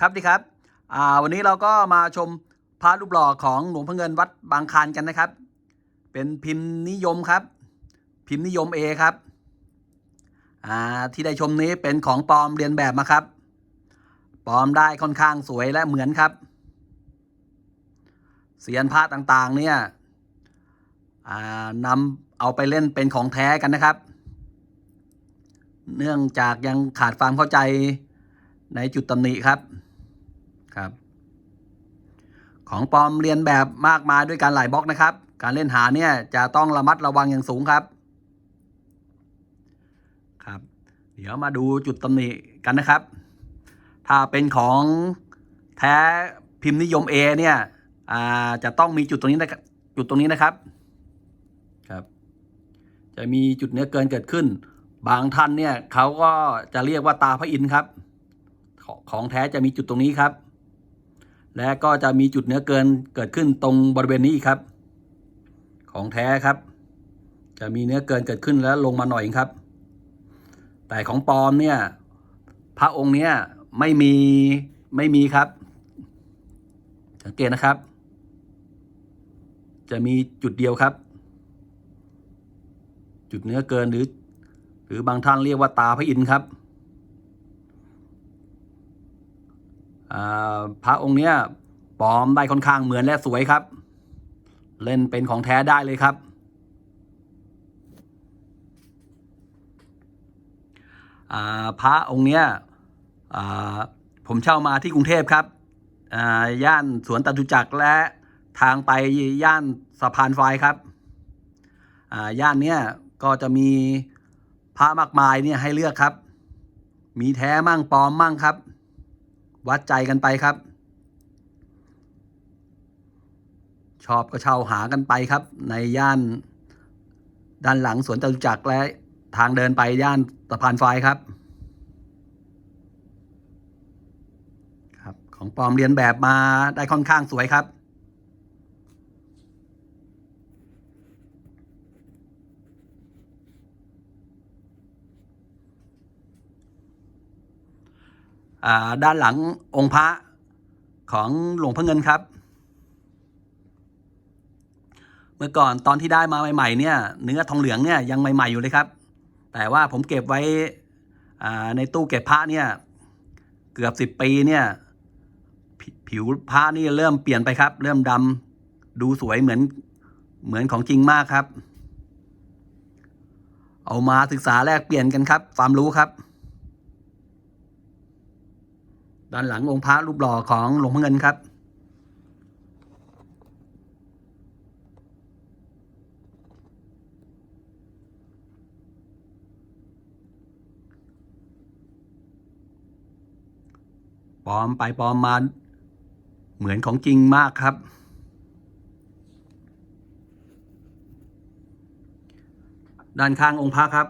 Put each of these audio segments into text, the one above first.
ครับดีครับวันนี้เราก็มาชมพระรูปหล่อของหลวงพ่อเงินวัดบางคานกันนะครับ เป็นพิมพ์นิยมครับ พิมพ์นิยม A ครับที่ได้ชมนี้เป็นของปลอมเรียนแบบมาครับปลอมได้ค่อนข้างสวยและเหมือนครับเสียนพระต่างๆ เนี่ยนำเอาไปเล่นเป็นของแท้กันนะครับ เนื่องจากยังขาดความเข้าใจในจุดตำหนิครับ ครับ ของปลอมเรียนแบบมากมายด้วยการหลายบล็อกนะครับ การเล่นหาเนี่ยจะต้องระมัดระวังอย่างสูงครับ ครับ เดี๋ยวมาดูจุดตำหนิกันนะครับ ถ้าเป็นของแท้พิมพ์นิยม A เนี่ยจะต้องมีจุดตรงนี้นะจุดตรงนี้นะครับครับ จะมีจุดเนื้อเกินเกิดขึ้น บางท่านเนี่ยเขาก็จะเรียกว่าตาพระอินทร์ครับ ของแท้จะมีจุดตรงนี้ครับ และก็จะมีจุดเนื้อเกินเกิดขึ้นตรงบริเวณนี้อีกครับ ของแท้ครับ จะมีเนื้อเกินเกิดขึ้นแล้วลงมาหน่อยครับ แต่ของปลอมเนี่ย พระองค์เนี้ยไม่มีไม่มีครับ สังเกตนะครับ จะมีจุดเดียวครับ จุดเนื้อเกินหรือ หรือบางท่านเรียกว่าตาพระอินทร์ครับอ่า พระองค์เนี้ยปลอมได้ค่อนข้างเหมือนและสวยครับ เล่นเป็นของแท้ได้เลยครับพระองค์เนี้ยผมเช่ามาที่กรุงเทพครับย่านสวนตตุจักรและทางไปย่านสะพานไฟครับย่านเนี้ยก็จะมีพระมากมายเนี่ยให้เลือกครับ มีแท้มั่งปลอมมั่งครับ วัดใจกันไปครับ ชอบก็เช่าหากันไปครับ ในย่านด้านหลังสวนจตุจักรและทางเดินไปย่านสะพานไฟครับครับ ของปลอมเรียนแบบมาได้ค่อนข้างสวยครับ ด้านหลังองค์พระของหลวงพ่อเงินครับ เมื่อก่อนตอนที่ได้มาใหม่ๆเนี่ยเนื้อทองเหลืองเนี่ยยังใหม่ ๆอยู่เลยครับ แต่ว่าผมเก็บไว้ในตู้เก็บพระเนี่ยเกือบสิบปีเนี่ยผิวพระนี่เริ่มเปลี่ยนไปครับ เริ่มดำดูสวยเหมือนเหมือนของจริงมากครับ เอามาศึกษาแลกเปลี่ยนกันครับ ความรู้ครับ ด้านหลังองค์พระรูปหล่อของหลวงพ่อเงินครับ ปลอมไปปลอมมาเหมือนของจริงมากครับ ด้านข้างองค์พระครับ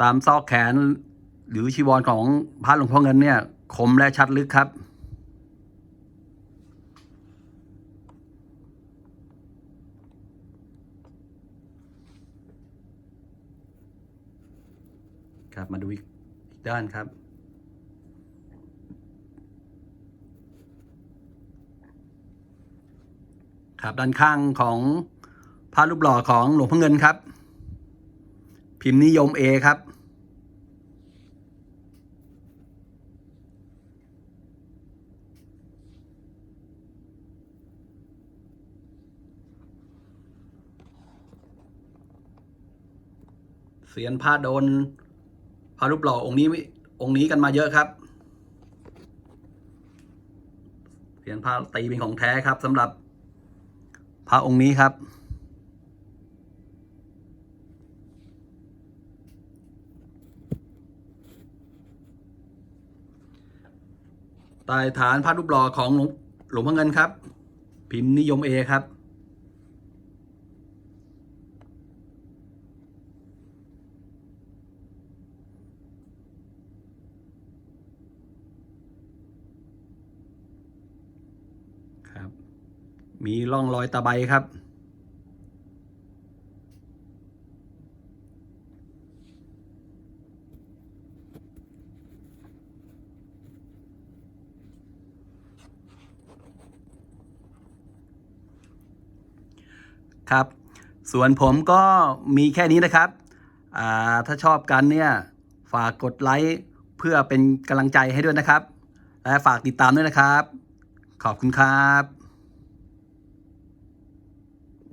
ตามซอกแขนหรือชีวรของพระหลวงพ่อเงินเนี่ย คมและชัดลึกครับ ครับมาดูอีกด้านครับครับด้านข้างของ พระรูปหล่อของหลวงพ่อเงินครับ พิมพ์นิยม A ครับ เสียนพระโดนพระรูปหล่อองค์นี้องค์นี้กันมาเยอะครับเสียนพระตีเป็นของแท้ครับสำหรับพระองค์นี้ครับ ใต้ฐานพระรูปหล่อของหลวงหลวงพ่อเงินครับ พิมพ์นิยมเอครับ ครับ มีร่องรอยตะไบครับ ครับ ส่วนผมก็มีแค่นี้นะครับ ถ้าชอบกันเนี่ย ฝากกดไลค์เพื่อเป็นกำลังใจให้ด้วยนะครับ และฝากติดตามด้วยนะครับ ขอบคุณครับ